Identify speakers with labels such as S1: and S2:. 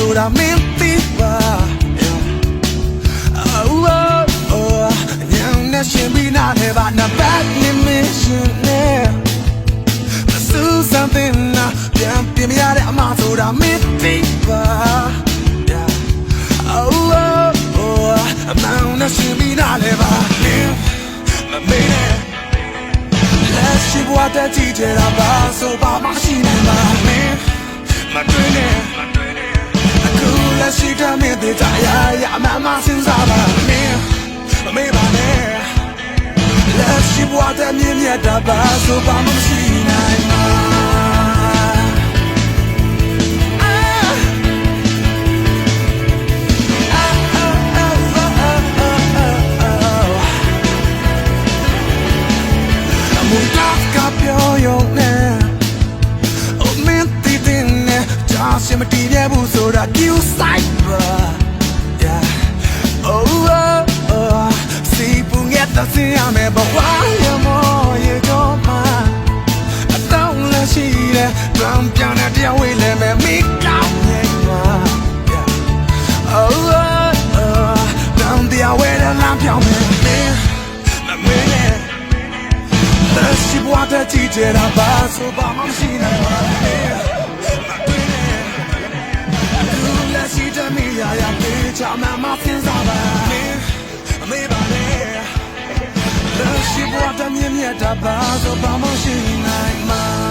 S1: ဆိုတာမင်းသိပါ Oh oh oh ညောင်နဲ့ရှင်ပြီးနားထဲပါနဘတ်နေမရှင်နဲ့ Do something now ပြန်ပြင်မရတဲ့အမဆိုတာမင်းသိပါ Yeah Oh oh oh အမောင်နဲ့ရှင်ပြီးနားထဲပါမင်းမမေးနဲ့လက်ရှိဘဝတည်းကြည့်ကြတာပါဆိုပါမရှိနိုင်ပါမင်းမတွေ့နဲ့အခုလက်ရှိ တမင်းတဲ့တရားရအမှန်မှစဉ်းစားပါမင်းမမေးပါနဲ့လက်ရှိဘဝတည်းမြင်မြတ်တာပါဆိုပါမရှိနိုင်ပါအမူတကပြောရုံနဲ့အမင်းတီတင်နဲ့ကြာစမတီးရဘူး ဆိုတာ you side bra yeah oh oh oh see ပူငက်တဲ့စင်ရမယ်ဘဝရမောရေတော့မှာအတောင်းလည်းရှိတယ်ဗံပြန်တဲ့တရားဝေးလည်းမယ်မိကောင်းနေမှာ yeah oh oh oh တောင်းတရားဝေးလည်းလမ်းပြောင်းမယ်မင်းမမင်းနဲ့ မြင်မြတ်တာပါဆိုပါမရှိနိုင်ပါ